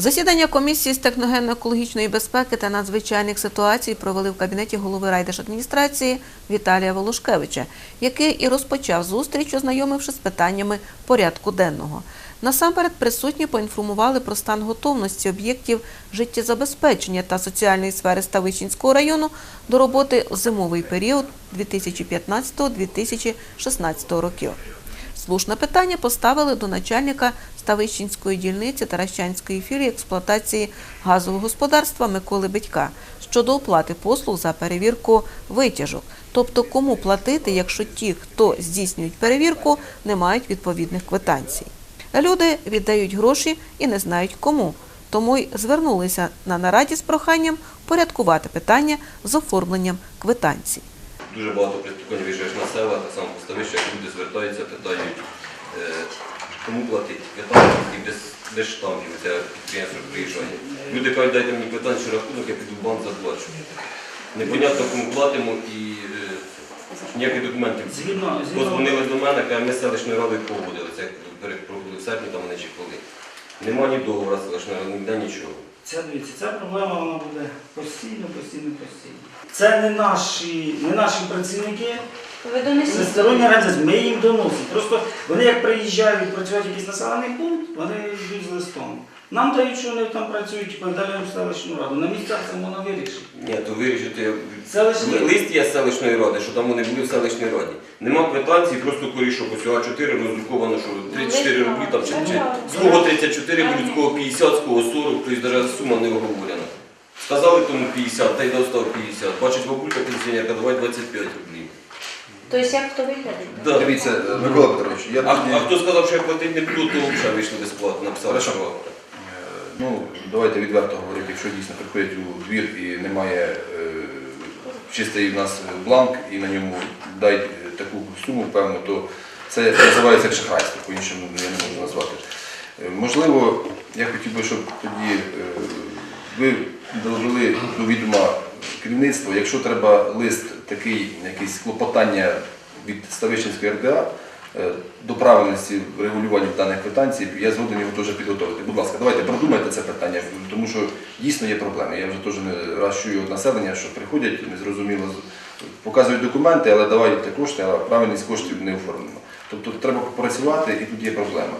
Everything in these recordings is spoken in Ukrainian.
Засідання комісії з техногенно-екологічної безпеки та надзвичайних ситуацій провели в кабінеті голови райдержадміністрації Віталія Волошкевича, який і розпочав зустріч, ознайомивши з питаннями порядку денного. Насамперед присутні поінформували про стан готовності об'єктів життєзабезпечення та соціальної сфери Ставищенського району до роботи в зимовий період 2015-2016 років. Слушне питання поставили до начальника Ставищенської дільниці Таращанської філії експлуатації газового господарства Миколи Бедька щодо оплати послуг за перевірку витяжок. Тобто кому платити, якщо ті, хто здійснюють перевірку, не мають відповідних квитанцій. Люди віддають гроші і не знають кому. Тому й звернулися на нараді з проханням порядкувати питання з оформленням квитанцій. Дуже багато притоконів виїжджаєш на села, так само поставище, як люди звертаються, питають, е, кому платити квитанції і без, без штампів це підприємство приїжджає. Люди кажуть, дайте мені квитанцію рахунок, я піду в банк заплачу. Непонятно, кому платимо і е. Згідно, згідно, Позвонили до мене, каже, ми селищною радою погодили, це як пробули в серпні, там вони чи коли. Нема ні договору з селищною радою, ніде нічого. Це дивіться, ця проблема вона буде постійно, постійно, постійно. Це не наші, не наші працівники, Ви це донесіть. сторонні організації, ми їм доносимо. Просто вони як приїжджають працювати в якийсь населений пункт, вони йдуть з листом. Нам дають, що вони там працюють, і повідомляємо селищну раду. На місцях це можна вирішити. Ні, то вирішити. Селищні- Лист є з селищної ради, що там вони були в селищній раді. Нема квитанції, просто корішок ось А4 роздруковано, що 34 рублі там чи, чи з кого 34 будуть, з кого 50, з кого 40, тобто навіть сума не оговорена. Сказали тому 50, та й достав 50. Бачить бабулька пенсіонерка, давай 25 рублів. Тобто як хто виглядить? Да. Дивіться, Микола Петрович, я А, тоді, а хто сказав, що я платити не буду, то взагалі вийшли безплатно, написали, Хорошо. що. е, ну, давайте відверто говорити, якщо дійсно приходять у двір і немає е, чистий в нас бланк і на ньому дають е, таку суму певну, то це називається як шахрайство, по-іншому я не можу назвати. Е, Можливо, я хотів би, щоб тоді е, ви довели до відома керівництво, якщо треба лист такий, якийсь клопотання від Ставищенської РДА е, до правильності регулювання даних квитанцій, я згоден його теж підготовити. Будь ласка, давайте продумайте це питання, тому що дійсно є проблеми. Я вже теж не раз чую від населення, що приходять, незрозуміло, показують документи, але давайте кошти, а правильність коштів не оформлено. Тобто треба попрацювати і тут є проблема.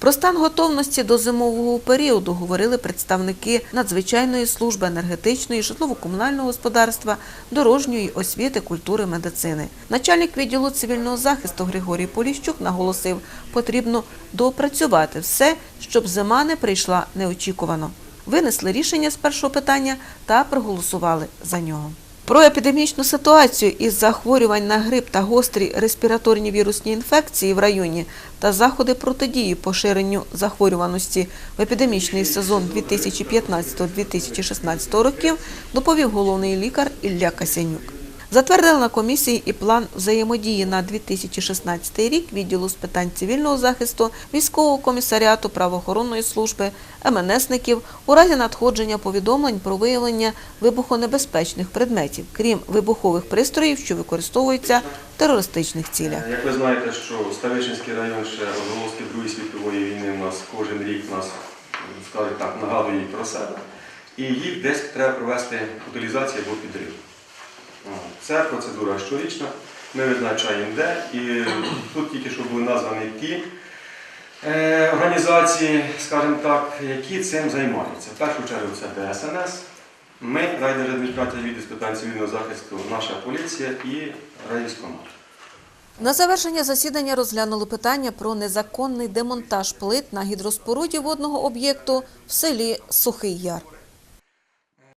Про стан готовності до зимового періоду говорили представники надзвичайної служби енергетичної, житлово-комунального господарства, дорожньої освіти, культури, медицини. Начальник відділу цивільного захисту Григорій Поліщук наголосив, потрібно доопрацювати все, щоб зима не прийшла неочікувано. Винесли рішення з першого питання та проголосували за нього. Про епідемічну ситуацію із захворювань на грип та гострі респіраторні вірусні інфекції в районі та заходи протидії поширенню захворюваності в епідемічний сезон 2015-2016 років доповів головний лікар Ілля Касянюк. Затвердили на комісії і план взаємодії на 2016 рік відділу з питань цивільного захисту, військового комісаріату правоохоронної служби, МНСників у разі надходження повідомлень про виявлення вибухонебезпечних предметів, крім вибухових пристроїв, що використовуються в терористичних цілях. Як ви знаєте, що Ставичинський район ще розголоски Другої світової війни у нас кожен рік нас, скажімо так, нагадує про себе. І їх десь треба провести утилізацію або підрив. Це процедура щорічна. Ми визначаємо де. І тут тільки що були названі ті е, організації, скажімо так, які цим займаються. В першу чергу це ДСНС. Ми, райдержадміністрація відділ з питань цивільного захисту, наша поліція і райвійськомат. На завершення засідання розглянули питання про незаконний демонтаж плит на гідроспоруді водного об'єкту в селі Сухий Яр.